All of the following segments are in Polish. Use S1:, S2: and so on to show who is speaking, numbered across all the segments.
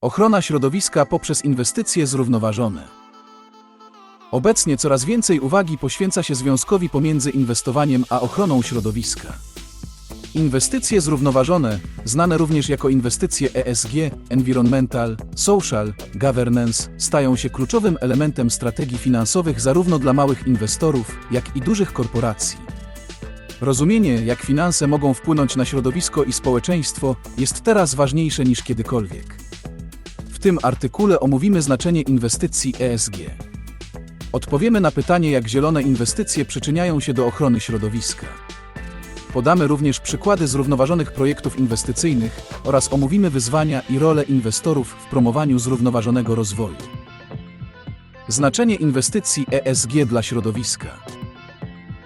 S1: Ochrona środowiska poprzez inwestycje zrównoważone. Obecnie coraz więcej uwagi poświęca się związkowi pomiędzy inwestowaniem a ochroną środowiska. Inwestycje zrównoważone, znane również jako inwestycje ESG, Environmental, Social, Governance, stają się kluczowym elementem strategii finansowych zarówno dla małych inwestorów, jak i dużych korporacji. Rozumienie, jak finanse mogą wpłynąć na środowisko i społeczeństwo, jest teraz ważniejsze niż kiedykolwiek. W tym artykule omówimy znaczenie inwestycji ESG. Odpowiemy na pytanie, jak zielone inwestycje przyczyniają się do ochrony środowiska. Podamy również przykłady zrównoważonych projektów inwestycyjnych oraz omówimy wyzwania i rolę inwestorów w promowaniu zrównoważonego rozwoju. Znaczenie inwestycji ESG dla środowiska.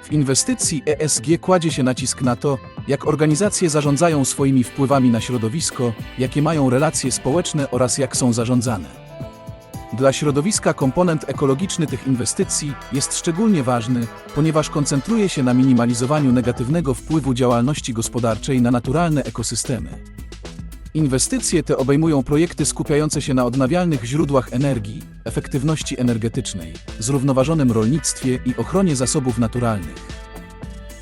S1: W inwestycji ESG kładzie się nacisk na to, jak organizacje zarządzają swoimi wpływami na środowisko, jakie mają relacje społeczne oraz jak są zarządzane. Dla środowiska komponent ekologiczny tych inwestycji jest szczególnie ważny, ponieważ koncentruje się na minimalizowaniu negatywnego wpływu działalności gospodarczej na naturalne ekosystemy. Inwestycje te obejmują projekty skupiające się na odnawialnych źródłach energii, efektywności energetycznej, zrównoważonym rolnictwie i ochronie zasobów naturalnych.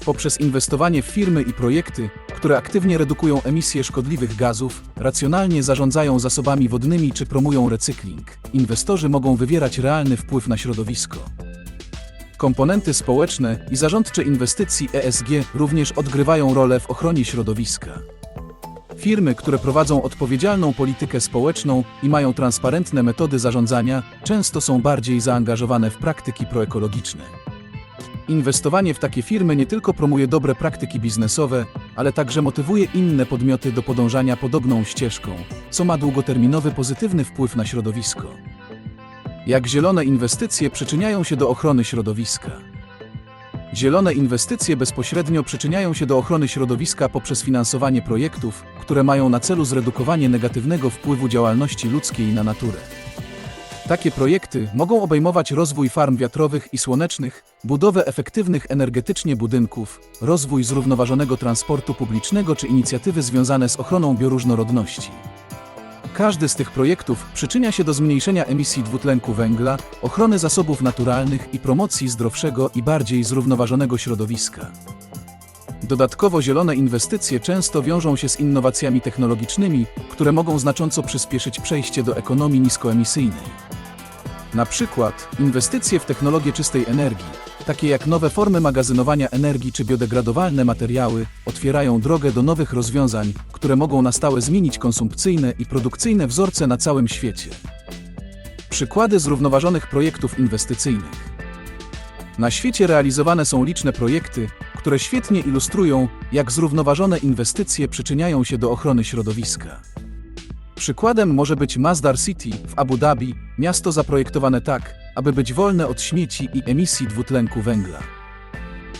S1: Poprzez inwestowanie w firmy i projekty, które aktywnie redukują emisję szkodliwych gazów, racjonalnie zarządzają zasobami wodnymi czy promują recykling, inwestorzy mogą wywierać realny wpływ na środowisko. Komponenty społeczne i zarządcze inwestycji ESG również odgrywają rolę w ochronie środowiska. Firmy, które prowadzą odpowiedzialną politykę społeczną i mają transparentne metody zarządzania, często są bardziej zaangażowane w praktyki proekologiczne. Inwestowanie w takie firmy nie tylko promuje dobre praktyki biznesowe, ale także motywuje inne podmioty do podążania podobną ścieżką, co ma długoterminowy pozytywny wpływ na środowisko. Jak zielone inwestycje przyczyniają się do ochrony środowiska? Zielone inwestycje bezpośrednio przyczyniają się do ochrony środowiska poprzez finansowanie projektów, które mają na celu zredukowanie negatywnego wpływu działalności ludzkiej na naturę. Takie projekty mogą obejmować rozwój farm wiatrowych i słonecznych, budowę efektywnych energetycznie budynków, rozwój zrównoważonego transportu publicznego czy inicjatywy związane z ochroną bioróżnorodności. Każdy z tych projektów przyczynia się do zmniejszenia emisji dwutlenku węgla, ochrony zasobów naturalnych i promocji zdrowszego i bardziej zrównoważonego środowiska. Dodatkowo zielone inwestycje często wiążą się z innowacjami technologicznymi, które mogą znacząco przyspieszyć przejście do ekonomii niskoemisyjnej. Na przykład inwestycje w technologie czystej energii, takie jak nowe formy magazynowania energii czy biodegradowalne materiały, otwierają drogę do nowych rozwiązań, które mogą na stałe zmienić konsumpcyjne i produkcyjne wzorce na całym świecie. Przykłady zrównoważonych projektów inwestycyjnych. Na świecie realizowane są liczne projekty, które świetnie ilustrują, jak zrównoważone inwestycje przyczyniają się do ochrony środowiska. Przykładem może być Masdar City w Abu Dhabi, miasto zaprojektowane tak, aby być wolne od śmieci i emisji dwutlenku węgla.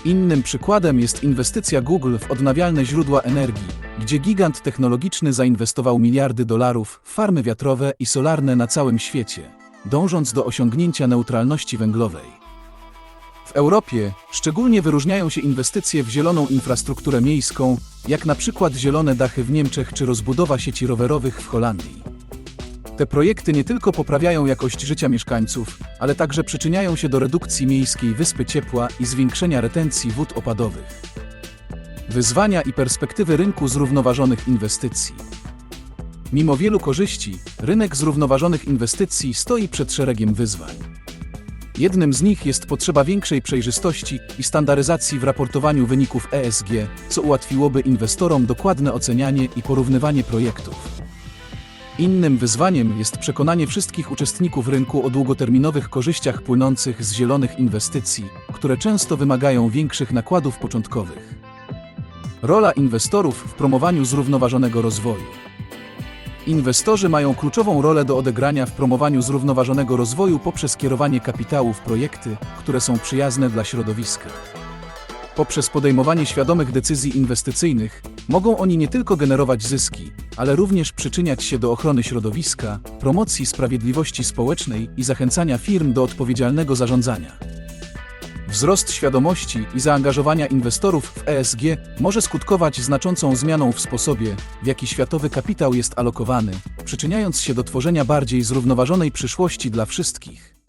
S1: Innym przykładem jest inwestycja Google w odnawialne źródła energii, gdzie gigant technologiczny zainwestował miliardy dolarów w farmy wiatrowe i solarne na całym świecie, dążąc do osiągnięcia neutralności węglowej. W Europie szczególnie wyróżniają się inwestycje w zieloną infrastrukturę miejską, jak na przykład zielone dachy w Niemczech czy rozbudowa sieci rowerowych w Holandii. Te projekty nie tylko poprawiają jakość życia mieszkańców, ale także przyczyniają się do redukcji miejskiej wyspy ciepła i zwiększenia retencji wód opadowych. Wyzwania i perspektywy rynku zrównoważonych inwestycji. Mimo wielu korzyści, rynek zrównoważonych inwestycji stoi przed szeregiem wyzwań. Jednym z nich jest potrzeba większej przejrzystości i standaryzacji w raportowaniu wyników ESG, co ułatwiłoby inwestorom dokładne ocenianie i porównywanie projektów. Innym wyzwaniem jest przekonanie wszystkich uczestników rynku o długoterminowych korzyściach płynących z zielonych inwestycji, które często wymagają większych nakładów początkowych. Rola inwestorów w promowaniu zrównoważonego rozwoju. Inwestorzy mają kluczową rolę do odegrania w promowaniu zrównoważonego rozwoju poprzez kierowanie kapitału w projekty, które są przyjazne dla środowiska. Poprzez podejmowanie świadomych decyzji inwestycyjnych mogą oni nie tylko generować zyski, ale również przyczyniać się do ochrony środowiska, promocji sprawiedliwości społecznej i zachęcania firm do odpowiedzialnego zarządzania. Wzrost świadomości i zaangażowania inwestorów w ESG może skutkować znaczącą zmianą w sposobie, w jaki światowy kapitał jest alokowany, przyczyniając się do tworzenia bardziej zrównoważonej przyszłości dla wszystkich.